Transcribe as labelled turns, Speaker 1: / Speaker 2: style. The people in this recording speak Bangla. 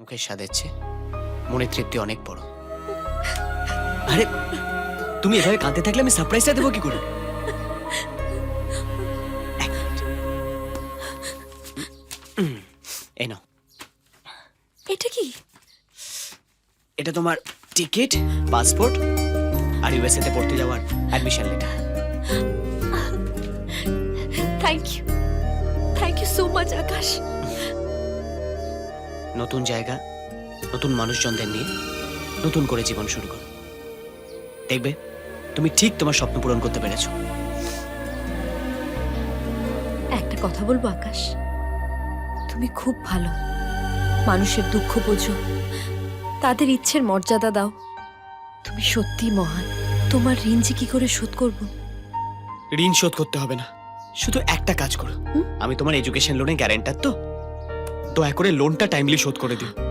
Speaker 1: মুখের স্বাদের চেয়ে মনের তৃপ্তি অনেক বড়।
Speaker 2: আরে তুমি এভাবে কাঁদতে থাকলে আমি সারপ্রাইজটা দেবো কি করে?
Speaker 1: এই নাও।
Speaker 3: এটা কি?
Speaker 1: এটা তোমার টিকিট পাসপোর্ট আর ইউএসএ তে পড়তে যাওয়ার admission letter
Speaker 3: thank you thank you so much Akash.
Speaker 1: নতুন জায়গা নতুন মানুষজনদের নিয়ে নতুন করে জীবন শুরু করো। দেখবে তুমি ঠিক তোমার স্বপ্ন পূরণ করতে পেরেছ।
Speaker 3: একটা কথা বলব আকাশ? তুমি খুব ভালো। মানুষের দুঃখ বোঝো। তাদের ইচ্ছের মর্যাদা দাও। তুমি সত্যি মহান। তোমার ঋণ যে কি করে শোধ করব?
Speaker 1: ঋণ শোধ করতে হবে না। শুধু একটা কাজ করো? আমি তোমার এডুকেশন লোনের গ্যারেন্টার তো? দয়া করে লোনটা টাইমলি শোধ করে দিও